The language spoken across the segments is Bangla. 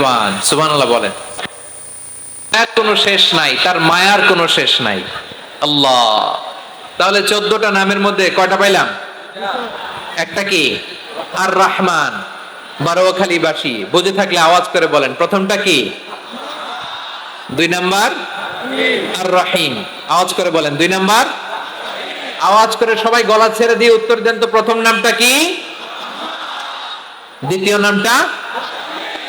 বলেন। কোনো শেষ নাই, তার মায়ার কোনো শেষ নাই। আল্লাহ। তাহলে চোদ্দটা নামের মধ্যে কয়টা পাইলাম? একটা কি? আর রহমান বারোখালী বাসী বুঝে থাকলে আওয়াজ করে বলেন। প্রথমটা কি? দুই নাম্বার? আর রহিম আওয়াজ করে বলেন। দুই নাম্বার? আওয়াজ করে সবাই গলা ছেড়ে দিয়ে উত্তর দেন তো প্রথম নামটা কি? দ্বিতীয় নামটা?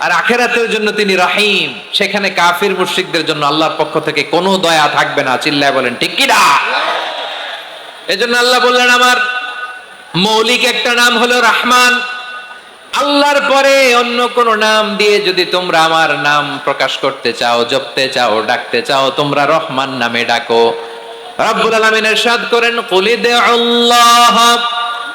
আর আখেরাতের জন্য তিনি রাহিম সেখানে কাফির মুশরিকদের জন্য আল্লাহর পক্ষ থেকে কোনো দয়া থাকবে না চিল্লায় বলেন ঠিক কি না এজন্য আল্লাহ বললেন আমার মৌলিক একটা নাম হলো রহমান আল্লাহর পরে অন্য কোন নাম দিয়ে যদি তোমরা আমার নাম প্রকাশ করতে চাও জপতে চাও ডাকতে চাও তোমরা রহমান নামে ডাকো রব্বুল আলামিন ارشاد করেন কুলিদ আল্লাহ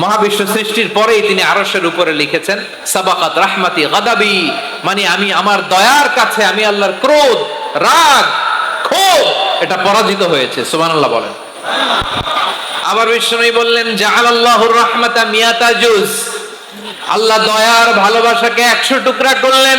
মহাবিশ্ব সৃষ্টির পরেই তিনি আরশের উপরে লিখেছেন, সাবাকাত রাহমাতি গাদাবি মানে আমি আমার দয়ার কাছে, আমি আল্লাহর ক্রোধ, রাগ, ক্ষোভ, এটা পরাজিত হয়েছে। সুবহানাল্লাহ বলেন। আবার বিষ্ণু বললেন জাহালাল্লাহুর রাহমাতা মিয়াতা জুজ আল্লাহ দয়ার ভালোবাসাকে একশো টুকরা করলেন।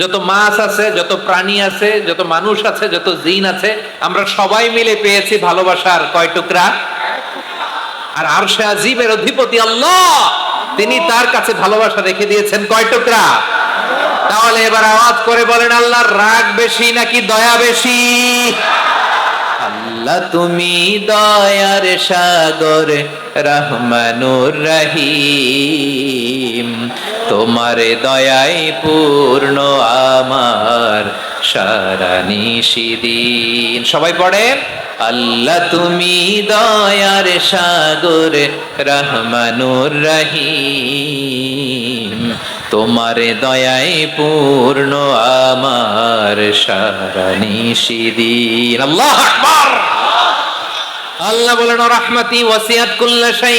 যত মাছ আছে, যত প্রাণী আছে, যত মানুষ আছে, যত জিন আছে, আমরা সবাই মিলে পেয়েছি ভালোবাসার কয় টুকরা? আর আর সে আজিমের অধিপতি আল্লাহ, তিনি তার কাছে ভালোবাসা রেখে দিয়েছেন কয় টুকরা? তাহলে এবার আওয়াজ করে বলেন আল্লাহ রাগ বেশি নাকি দয়া বেশি? আল্লাহ তুমি দয়ার সাগর রহমানুর রহিম। তোমার দয়াই পূর্ণ আমার সারা সবাই পড়েন? আল্লাহ তুমি দয়ার সাগর, রহমানুর রহিম। তোমার দয়াই পূর্ণ আমার সারা নিশিদিন আল্লাহ আল্লাহ বলেন রহমতি, ওয়াসিয়াত কুল্লা শাই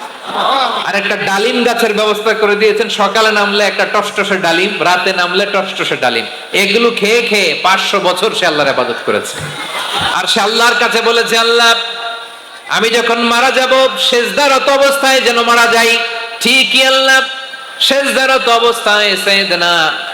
আর একটা ডালিম গাছের ব্যবস্থা করে দিয়েছেন। সকালে নামলে একটা টসটসে ডালিম, রাতে নামলে টসটসে ডালিম। এগুলো খেয়ে খেয়ে পাঁচশো বছর সে আল্লাহর আবাদত করেছে। আর সে আল্লাহর কাছে বলেছে, আল্লাহ, আমি যখন মারা যাব, শেষদারত অবস্থায় যেন মারা যাই। ঠিকই আল্লাহ, শেষদারত অবস্থায় সৈয়দনা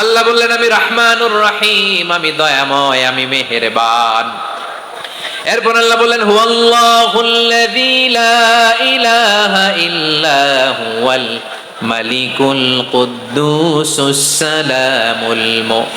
আল্লাহ বললেন, আমি রাহমানুর রাহিম, আমি দয়াময়, আমি মেহেরবান। এরপর আল্লাহ বললেন, হুয়াল্লাহুল্লাযী লা ইলাহা ইল্লা হুয়াল মালিকুল কুদ্দুসুস সালামুল মুমিন